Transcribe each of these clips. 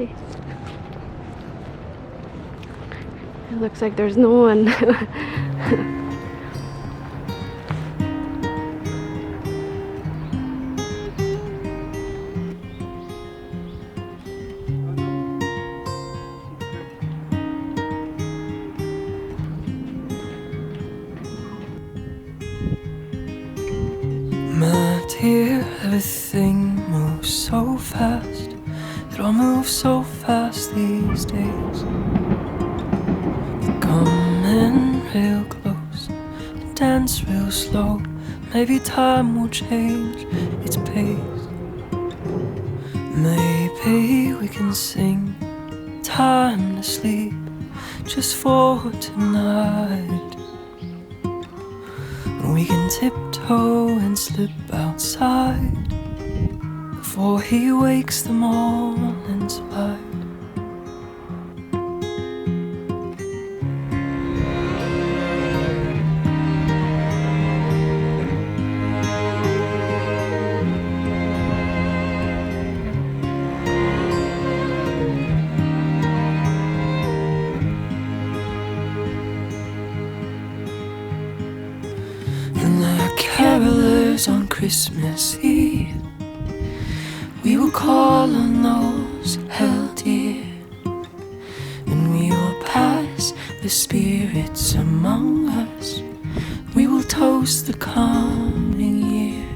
It looks like there's no one. days. We're coming real close, dance real slow. Maybe time will change its pace. Maybe we can sing time to sleep just for tonight. We can tiptoe and slip outside before he wakes the morning's light. Christmas Eve, we will call on those held dear, and we will pass the spirits among us. We will toast the coming year.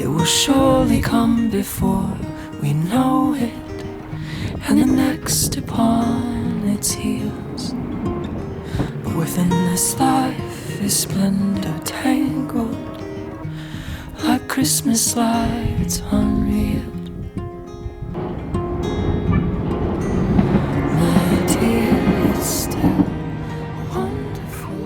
It will surely come before we know it, and the next upon its heels. Within this life is splendor tangled, like Christmas lights unreal. My dear, it's still wonderful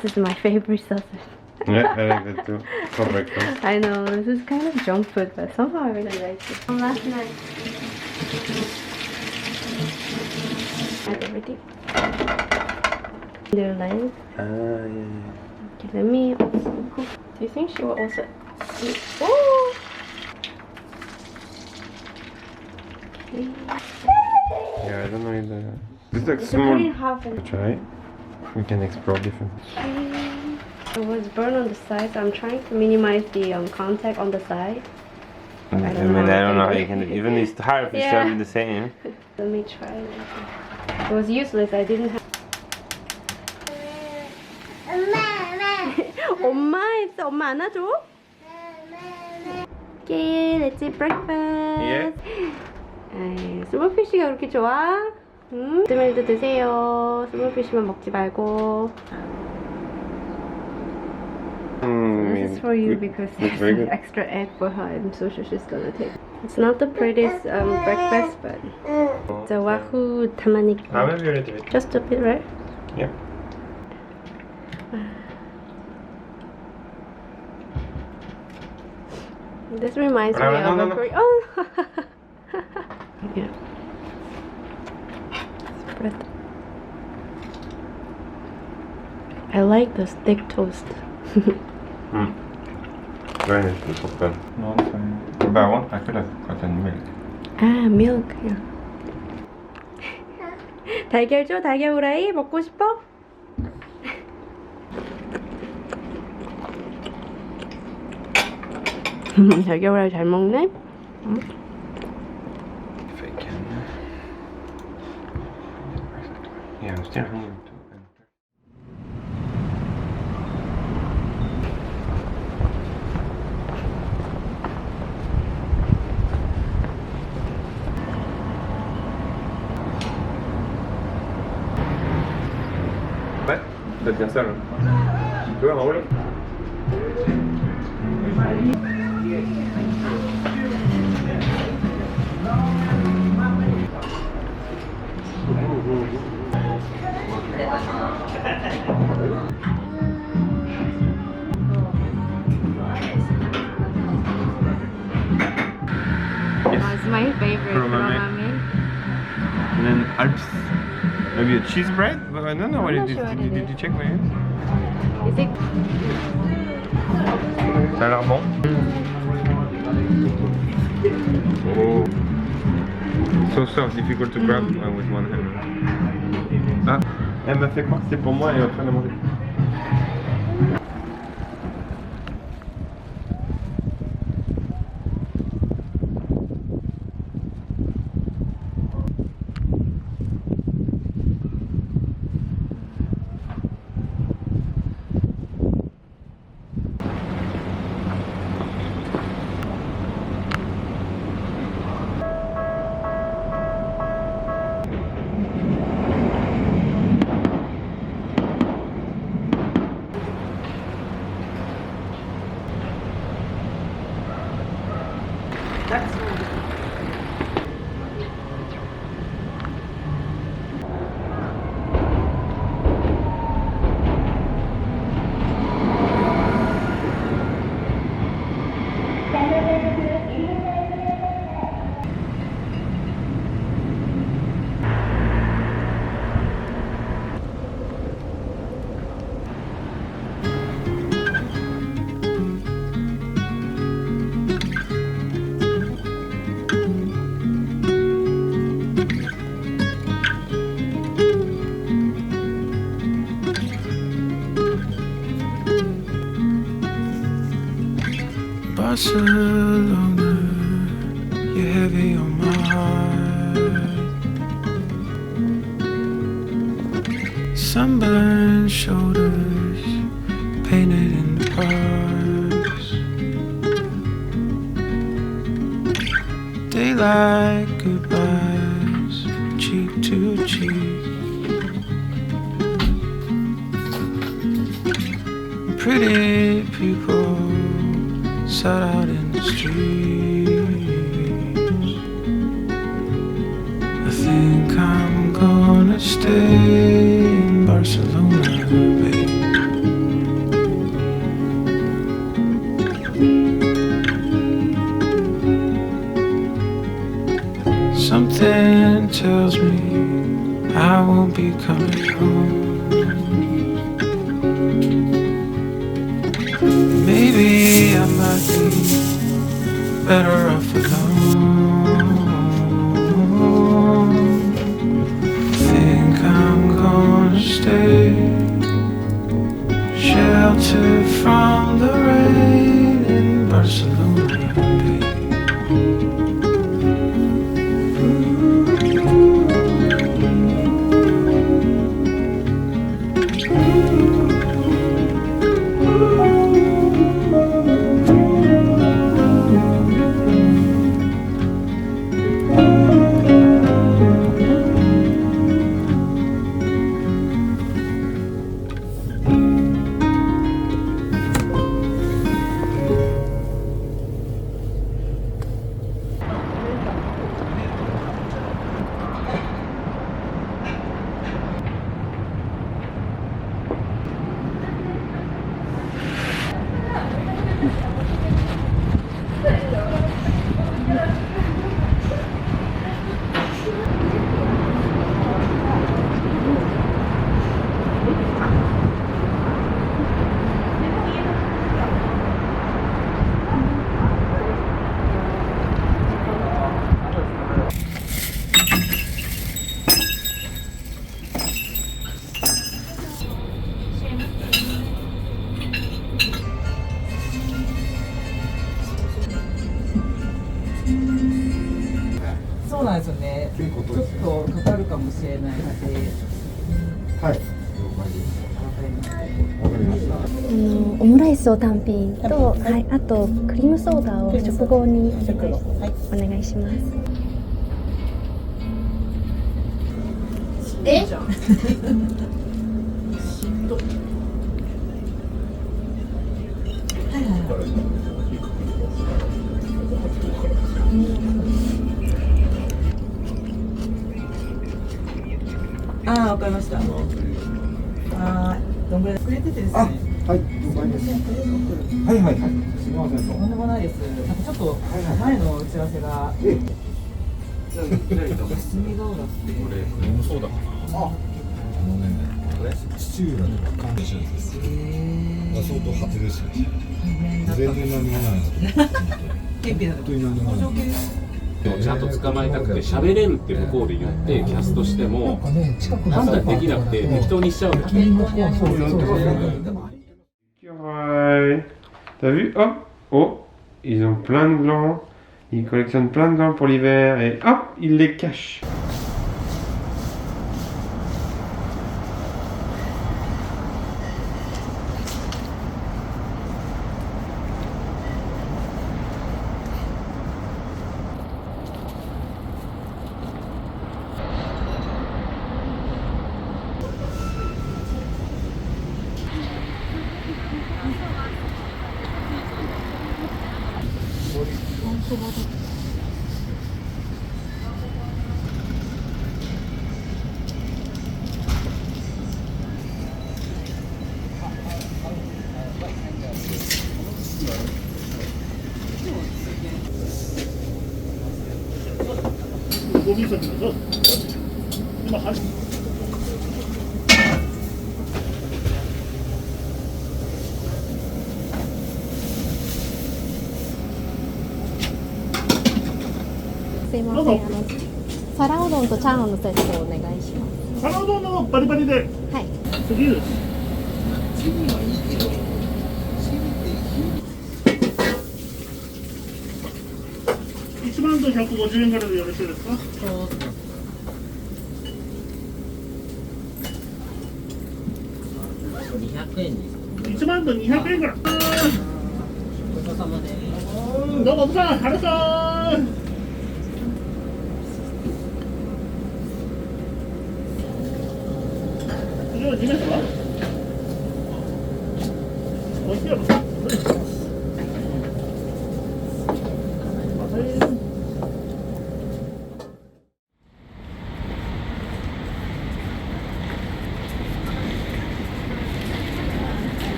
this is my favorite sausage. Yeah, I like that too. For breakfast. I know, this is kind of junk food, but somehow I really like it. From last night. I ready. Their lines. Ah, yeah, yeah. Okay, let me also cook. Do you think she will also eat? Oh! Okay. Yeah, I don't know either. This looks You can it small. Try. We can explore different. It was burned on the side, so I'm trying to minimize the um, contact on the side. I, don't mean, know I how don't to know how do you it. can do Even this half is Yeah. yeah. the same. Let me try it. It was useless. I didn't have. 엄마 했어. 엄마 안아줘. Okay, let's eat breakfast. 예. 에이, 스몰피쉬가 그렇게 좋아? 음? 드밀도 드세요. 스몰피쉬만 먹지 말고. Mm, This is for you because there's an extra egg for her. I'm so sure she's gonna take. It's not the prettiest um, breakfast, but it's a wahoo tamaniki. Maybe a little bit. Just a bit, right? Yeah. This reminds me of a. Korean. Oh! yeah. Spread. I like the thick toast. Mm. Very nice with popcorn. No, it's fine. But I want, I feel like cotton milk. 아, milk. Yeah. 달걀 줘? 달걀 후라이 먹고 싶어? 달걀 후라이 잘 먹네? If I can. Yeah, I'm still hungry too. ¿Ves? Descansaron. ¿Tú vas, abuelo? Oh, it's my favorite kuromame. And then Alps. Maybe a cheese bread? What I don't know what it? is. Did, did is. you check what it is? It? Ça a l'air bon. Oh. So soft, difficult to grab uh, with one hand. Ah, elle m'a fait croire que c'était pour moi et elle est en train de manger. Barcelona, Sunburned shoulders, painted in the parts. Daylight goodbyes, cheek to cheek. Pretty people sat out in the streets. I think I'm gonna stay Barcelona, babe. Something tells me I won't be coming home. Maybe I might be better off alone. Stay. Sheltered しれないので。はい。あのオムライスを単品と、はい、あとクリームソーダを食後にお食後はいお願いします。ああ、わかりました。あーどんぐらいくれててですあ、ね。はい、了解です。はいはいはい。すみません。とんでもないです。なんかちょっとはいはい前の打ち合わせがえ、霞ヶ浦って。あ、土浦の関係者ですまあ相当果てですよ全然何もない 本当に何もないをちゃんと捕まえたくて喋れるって向こうで言ってキャストしても判断できなくて適当にしちゃうわけそうそうそうそうそうそうそうそうそうそうそうそうそうそ 그 뭐지? 고민선이라서 이만 한 とチャーハンのセットお願いします。皿うどんのバリバリで。はい。次です一万と百五十円からでよろしいですか？一万と二百円からどうも奥さん。原さん 뛰어, 뛰면서 봐. 어, 뛰어.